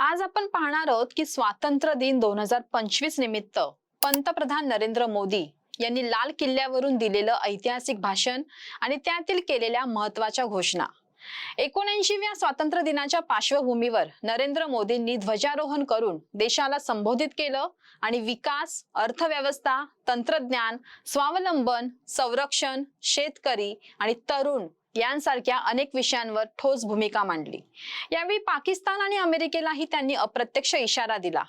आज आपण पाहणार आहोत की स्वातंत्र्य दिन दोन हजार पंचवीस निमित्त पंतप्रधान नरेंद्र मोदी यांनी लाल किल्ल्यावरून दिलेलं ऐतिहासिक भाषण आणि त्यातील केलेल्या महत्त्वाच्या घोषणा. एकोणऐंशीव्या स्वातंत्र्य दिनाच्या पार्श्वभूमीवर नरेंद्र मोदींनी ध्वजारोहण करून देशाला संबोधित केलं आणि विकास अर्थव्यवस्था तंत्रज्ञान स्वावलंबन संरक्षण शेतकरी आणि तरुण यांसारख्या अनेक विषयांवर ठोस भूमिका मांडली. यावेळी पाकिस्तान आणि अमेरिकेलाही त्यांनी अप्रत्यक्ष इशारा दिला.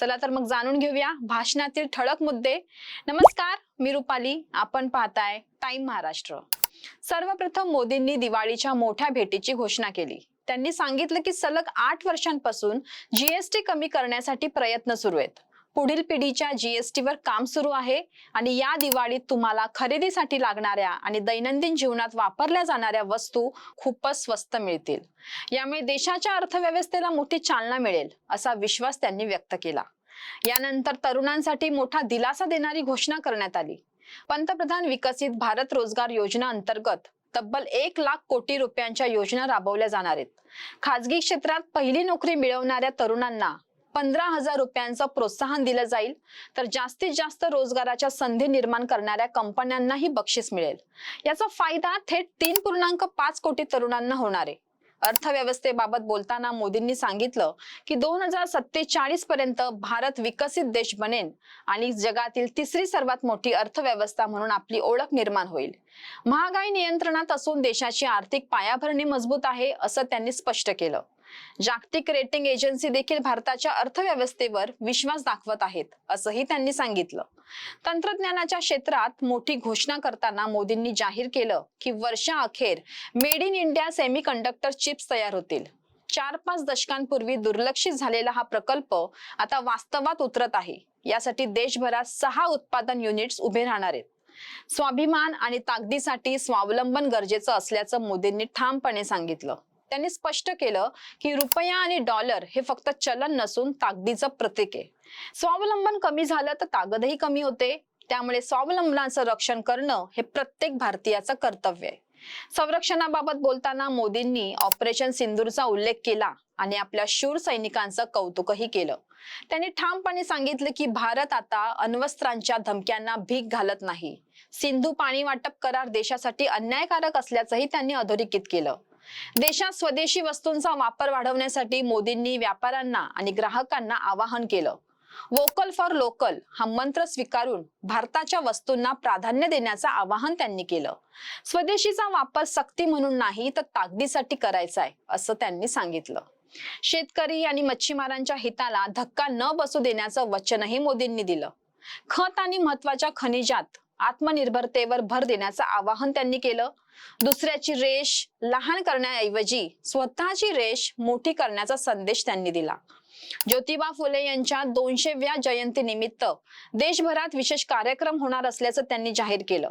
चला तर मग जाणून घेऊया भाषणातील ठळक मुद्दे. नमस्कार मी रुपाली. आपण पाहताय टाइम महाराष्ट्र. सर्वप्रथम मोदींनी दिवाळीच्या मोठ्या भेटीची घोषणा केली. त्यांनी सांगितलं की सलग आठ वर्षांपासून जीएसटी कमी करण्यासाठी प्रयत्न सुरू आहेत. पुढील पिढीच्या जीएसटीवर काम सुरू आहे आणि या दिवाळीत तुम्हाला खरेदीसाठी लागणाऱ्या आणि दैनंदिन जीवनात वापरल्या जाणाऱ्या वस्तू खूपच स्वस्त मिळतील. यामुळे देशाच्या अर्थव्यवस्थेला मोठी चालना मिळेल असा विश्वास त्यांनी व्यक्त केला. यानंतर तरुणांसाठी मोठा दिलासा देणारी घोषणा करण्यात आली. पंतप्रधान विकसित भारत रोजगार योजना अंतर्गत तब्बल एक लाख कोटी रुपयांच्या योजना राबवल्या जाणार आहेत. खाजगी क्षेत्रात पहिली नोकरी मिळवणाऱ्या तरुणांना पंधरा हजार रुपयांचं प्रोत्साहन दिलं जाईल. तर जास्तीत जास्त रोजगाराच्या संधी निर्माण करणाऱ्या कंपन्यांनाही बक्षीस मिळेल. याचा फायदा थेट तीन पूर्णांक पाच कोटी तरुणांना होणार आहे. अर्थव्यवस्थेबाबत बोलताना मोदींनी सांगितलं की दोन हजार सत्तेचाळीस पर्यंत भारत विकसित देश बनेन आणि जगातील तिसरी सर्वात मोठी अर्थव्यवस्था म्हणून आपली ओळख निर्माण होईल. महागाई नियंत्रणात असून देशाची आर्थिक पायाभरणी मजबूत आहे असं त्यांनी स्पष्ट केलं. जागतिक रेटिंग एजन्सी देखील भारताच्या अर्थव्यवस्थेवर विश्वास दाखवत आहेत असंही त्यांनी सांगितलं. तंत्रज्ञानाच्या क्षेत्रात मोठी घोषणा करताना मोदींनी जाहीर केलं की वर्षा अखेर made in India semiconductor chips तयार होतील. चार पाच दशकांपूर्वी दुर्लक्षित झालेला हा प्रकल्प आता वास्तवात उतरत आहे. यासाठी देशभरात सहा उत्पादन युनिट्स उभे राहणार आहेत. स्वाभिमान आणि ताकदीसाठी स्वावलंबन गरजेचं असल्याचं मोदींनी ठामपणे सांगितलं. त्यांनी स्पष्ट केलं की रुपया आणि डॉलर हे फक्त चलन नसून ताकदीचं प्रतीक आहे. स्वावलंबन कमी झालं तर ताकदही कमी होते. त्यामुळे स्वावलंबनाचं रक्षण करणं हे प्रत्येक भारतीयाचं कर्तव्य आहे. संरक्षणाबाबत बोलताना मोदींनी ऑपरेशन सिंदूरचा उल्लेख केला आणि आपल्या शूर सैनिकांचं कौतुकही केलं. त्यांनी ठामपणे सांगितलं की भारत आता अण्वस्त्रांच्या धमक्यांना भीक घालत नाही. सिंधू पाणी वाटप करार देशासाठी अन्यायकारक असल्याचंही त्यांनी अधोरेखित केलं. देशात स्वदेशी वस्तूंचा वापर वाढवण्यासाठी मोदींनी व्यापाऱ्यांना आणि ग्राहकांना आवाहन केलं. वोकल फॉर लोकल हा मंत्र स्वीकारून भारताच्या वस्तूंना प्राधान्य देण्याचं आवाहन त्यांनी केलं. स्वदेशीचा वापर सक्ती म्हणून नाही तर ताकदीसाठी करायचा आहे असं त्यांनी सांगितलं. शेतकरी आणि मच्छीमारांच्या हिताला धक्का न बसू देण्याचं वचनही मोदींनी दिलं. खत आणि महत्त्वाच्या खनिजात आत्मनिर्भरतेवर भर देण्याचं आवाहन त्यांनी केलं. दुसऱ्याची रेश लहान करण्याऐवजी स्वतःची रेश मोठी करण्याचा संदेश त्यांनी दिला. ज्योतिबा फुले यांच्या दोनशेव्या जयंती निमित्त देशभरात विशेष कार्यक्रम होणार असल्याचं त्यांनी जाहीर केलं.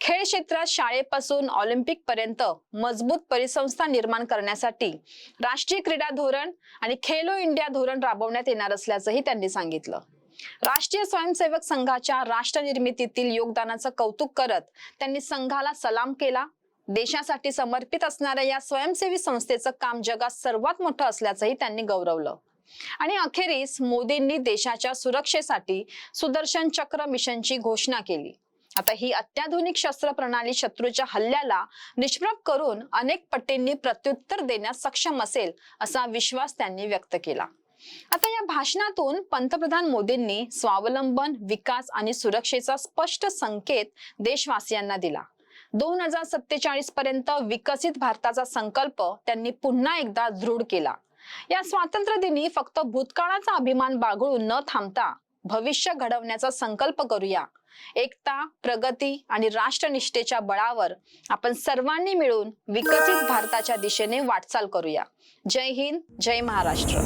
खेळ क्षेत्रात शाळेपासून ऑलिम्पिक पर्यंत मजबूत परिसंस्था निर्माण करण्यासाठी राष्ट्रीय क्रीडा धोरण आणि खेलो इंडिया धोरण राबवण्यात येणार असल्याचंही त्यांनी सांगितलं. राष्ट्रीय स्वयंसेवक संघाच्या राष्ट्र निर्मितीतील योगदानाचं कौतुक करत त्यांनी संघाला सलाम केला. देशासाठी समर्पित असणाऱ्या या स्वयंसेवी संस्थेचं काम जगात सर्वात मोठं असल्याचंही त्यांनी गौरवलं. आणि अखेरीस मोदींनी देशाच्या सुरक्षेसाठी सुदर्शन चक्र मिशनची घोषणा केली. आता ही अत्याधुनिक शस्त्र प्रणाली शत्रूच्या हल्ल्याला निष्प्रभ करून अनेक पटींनी प्रत्युत्तर देण्यास सक्षम असेल असा विश्वास त्यांनी व्यक्त केला. आता या भाषणातून पंतप्रधान मोदींनी स्वावलंबन विकास आणि सुरक्षेचा स्पष्ट संकेत देशवासियांना दिला. दोन हजार सत्तेचाळीस पर्यंत विकसित भारताचा संकल्प त्यांनी पुन्हा एकदा दृढ केला. या स्वातंत्र्य दिनी फक्त भूतकाळाचा अभिमान बाघळून न थांबता भविष्य घडवण्याचा संकल्प करूया. एकता प्रगती आणि राष्ट्रनिष्ठेच्या बळावर आपण सर्वांनी मिळून विकसित भारताच्या दिशेने वाटचाल करूया. जय हिंद जय महाराष्ट्र.